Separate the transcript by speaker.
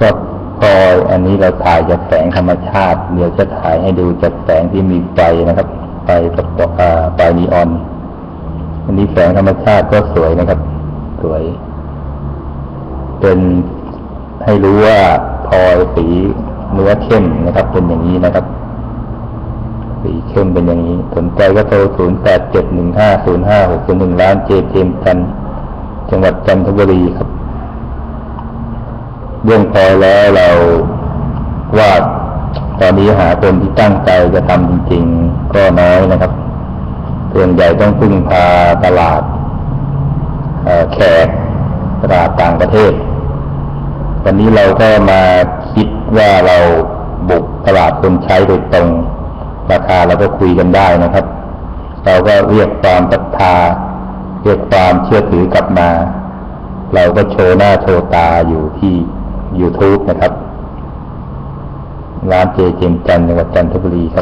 Speaker 1: ก็พลอยอันนี้เราถ่ายจากแสงธรรมชาติ เดี๋ยวจะถ่ายให้ดูจากแสงที่มีไฟนะครับไฟประกอบอ่าไฟนีออน อันนี้แสงธรรมชาติก็สวยนะครับ สวย เป็นให้รู้ว่าพลอยสีเนื้อเข้มนะครับ เป็นอย่างนี้นะครับ สีเข้มเป็นอย่างนี้ สนใจก็โทร 0 8 7 1 5 0 5 6 0 1ล้านเจเจมกัน จังหวัดจันทบุรีครับ เรื่องพอแล้วเราว่าตอนนี้หาคนที่ตั้งใจจะทำจริง ๆ ก็น้อยนะครับส่วนใหญ่ต้องพึ่งพาตลาดแขกตลาดต่างประเทศ วันนี้เราก็มาคิดว่าเราบุกตลาดคนใช้โดยตรงราคาเราก็คุยกันได้นะครับ เราก็เรียกความศรัทธาเรียกความเชื่อถือกลับมา เราก็โชว์หน้าโชว์ตาอยู่ที่ YouTube นะครับ ร้านเจเจมจันจังหวัดจันทบุรีครับ